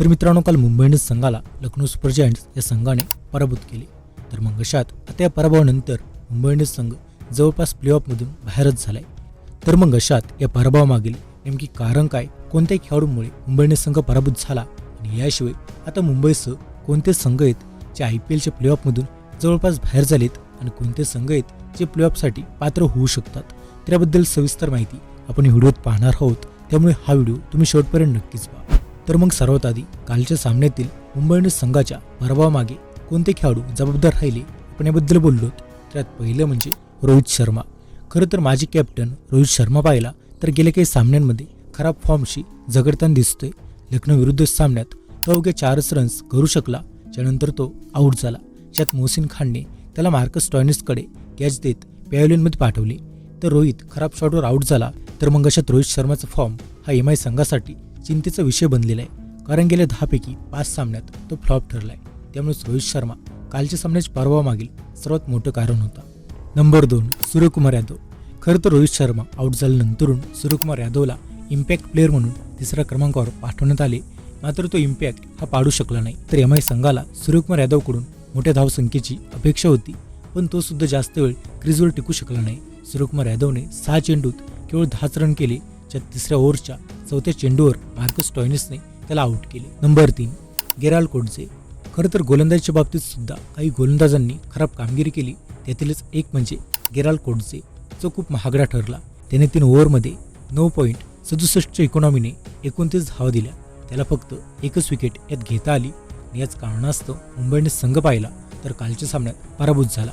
तर मित्रांनो काल मुंबई इंडियन्स संघाला लखनौ सुपर जायंट्स या संघाने पराभूत केले. तर मग अशात आता या पराभवानंतर मुंबई इंडियन्स संघ जवळपास प्लेऑफमधून बाहेरच झालाय. तर मग अशात या पराभवामागील नेमकी कारण काय कोणत्या खेळाडूंमुळे मुंबई इंडियन्स संघ पराभूत झाला आणि याशिवाय आता मुंबईसह कोणते संघ आहेत जे आय पी एलच्या प्लेऑफमधून जवळपास बाहेर झालेत आणि कोणते संघ आहेत जे प्लेऑफसाठी पात्र होऊ शकतात? त्याबद्दल सविस्तर माहिती आपण व्हिडिओत पाहणार आहोत. त्यामुळे हा व्हिडिओ तुम्ही शेवटपर्यंत नक्कीच पहा. तर मग सर्वात आधी कालच्या सामन्यातील मुंबई इंडियन्स संघाच्या पराभवामागे कोणते खेळाडू जबाबदार राहिले आपण याबद्दल बोललो त्यात पहिलं म्हणजे रोहित शर्मा. खरं तर माजी कॅप्टन रोहित शर्मा पाहिला तर गेल्या काही सामन्यांमध्ये खराब फॉर्मशी झगडताना दिसतोय. लखनौ विरुद्ध सामन्यात तो अवघ्या चारच रन्स करू शकला त्यानंतर तो आऊट झाला. ज्यात मोहसिन खानने त्याला मार्कस टॉयनिसकडे कॅच देत पॅव्हलियनमध्ये पाठवले. तर रोहित खराब शॉटवर आऊट झाला तर मग अशात रोहित शर्माचा फॉर्म हा एम आय संघासाठी चिंतेचा विषय बनलेला आहे. कारण गेल्या दहापैकी पाच सामन्यात तो फ्लॉप ठरला आहे त्यामुळेच रोहित शर्मा कालच्या सामन्याच्या परवामागील सर्वात मोठं कारण होता. नंबर दोन सूर्यकुमार यादव. खरं तर रोहित शर्मा आऊट झाल्यानंतरून सूर्यकुमार यादवला इम्पॅक्ट प्लेअर म्हणून तिसऱ्या क्रमांकावर पाठवण्यात आले. मात्र तो इम्पॅक्ट हा पाडू शकला नाही. तर एम आय संघाला सूर्यकुमार यादवकडून मोठ्या धावसंख्येची अपेक्षा होती. पण तो सुद्धा जास्त वेळ क्रीजवर टिकू शकला नाही. सूर्यकुमार यादवने सहा चेंडूत केवळ दहाच रन केले. ज्यात तिसऱ्या ओव्हरच्या चौथ्या चेंडूवर मार्कस टॉयनिसने त्याला आऊट केले. नंबर तीन गेराल कोडसे खरं तर गोलंदाजीच्या बाबतीत सुद्धा काही गोलंदाजांनी खराब कामगिरी केली. त्यातीलच एक म्हणजे गेराल कोडसे जो खूप महागडा ठरला. त्याने तीन ओव्हरमध्ये नऊ पॉईंट सदुसष्टच्या इकॉनॉमीने एकोणतीस धावा दिल्या. त्याला फक्त एकच विकेट यात घेता आली. आणि याच कारणास्तव मुंबईने संघ पाहिला तर कालच्या सामन्यात पराभूत झाला.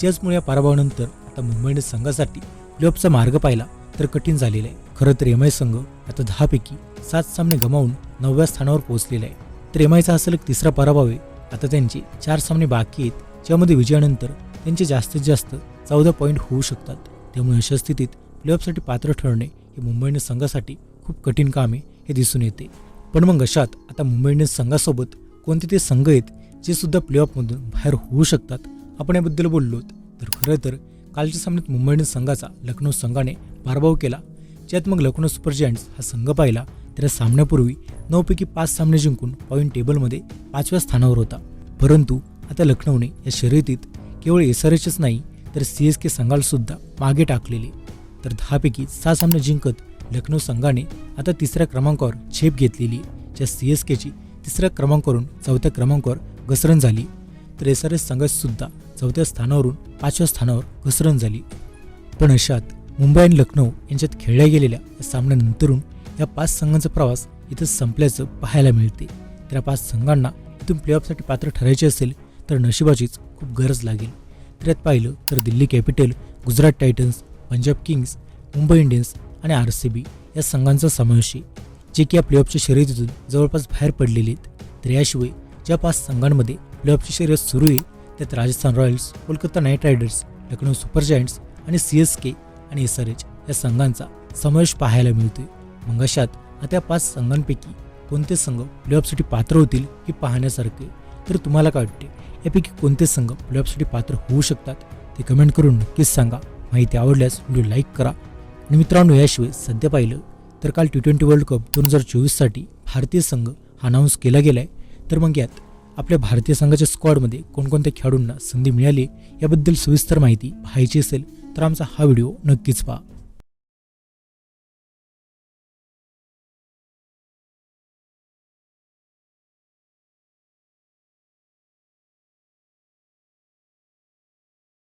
त्याचमुळे या पराभवानंतर आता मुंबईने संघासाठी प्लेऑफचा मार्ग पाहिला. तर कठीण झालेलं आहे. खरं तर एम आय संघ आता दहापैकी सात सामने गमावून नवव्या स्थानावर पोहोचलेला आहे. तर एम आयचा हा सलग तिसरा पराभव आहे. आता त्यांचे चार सामने बाकी आहेत. ज्यामध्ये विजयानंतर त्यांचे जास्तीत जास्त चौदा पॉईंट होऊ शकतात. त्यामुळे अशा स्थितीत प्लेऑफसाठी पात्र ठरणे हे मुंबई इंडियन्स संघासाठी खूप कठीण काम आहे हे दिसून येते. पण मग अशात आता मुंबई इंडियन्स संघासोबत कोणते ते संघ आहेत जे सुद्धा प्लेऑफमधून बाहेर होऊ शकतात आपण याबद्दल बोललो तर खरं तर कालच्या सामन्यात मुंबई इंडियन्स संघाचा लखनौ संघाने पराभव केला. ज्यात मग लखनौ सुपर जायंट्स हा संघ पाहिला. तर सामन्यापूर्वी नऊपैकी पाच सामने जिंकून पॉईंट टेबलमध्ये पाचव्या स्थानावर होता. परंतु आता लखनौने या शर्यतीत केवळ एस आर एचच नाही तर सी एस के संघालसुद्धा मागे टाकलेले. तर दहापैकी सहा सामने जिंकत लखनौ संघाने आता तिसऱ्या क्रमांकावर झेप घेतलेली. ज्या सी एस केची तिसऱ्या क्रमांकावरून चौथ्या क्रमांकावर घसरण झाली. तर एस आर एस संघातसुद्धा चौथ्या स्थानावरून पाचव्या स्थानावर घसरण झाली. पण अशात मुंबई आणि लखनौ यांच्यात खेळल्या गेलेल्या सामन्यानंतरून या पाच संघांचा प्रवास इथं संपल्याचं पाहायला मिळते. तर या पाच संघांना इथून प्लेऑफसाठी पात्र ठरायचे असेल तर नशिबाचीच खूप गरज लागेल. तर यात पाहिलं तर Delhi capital Gujarat titans Punjab kings Mumbai Indians आणि आर सी बी या संघांचा समावेश आहे जे की या प्लेऑफच्या शर्यतीतून जवळपास बाहेर पडलेले आहेत. तर याशिवाय ज्या पाच संघांमध्ये प्लेऑफची शर्यत सुरू आहे त्यात Rajasthan royals Kolkata knight riders Lucknow super giants आणि सी एस के आणि एस आर एच या संघांचा समावेश पाहायला मिळतोय. मग अशात आता पाच संघांपैकी कोणते संघ प्लेऑफसाठी पात्र होतील हे पाहण्यासारखे तर तुम्हाला काय वाटते यापैकी कोणते संघ प्लेऑफसाठी पात्र होऊ शकतात? ते कमेंट करून नक्कीच सांगा. माहिती आवडल्यास व्हिडिओ लाईक करा. आणि मित्रांनो याशिवाय सध्या पाहिलं तर काल टी ट्वेंटी वर्ल्ड कप दोन हजार चोवीससाठी भारतीय संघ हा अनाऊन्स केला गेला आहे तर मग यात आपल्या भारतीय संघाच्या स्क्वॉडमध्ये कोणकोणत्या खेळाडूंना संधी मिळाली याबद्दल सविस्तर माहिती पाहायची असेल तर आमचा हा व्हिडिओ नक्कीच पहा.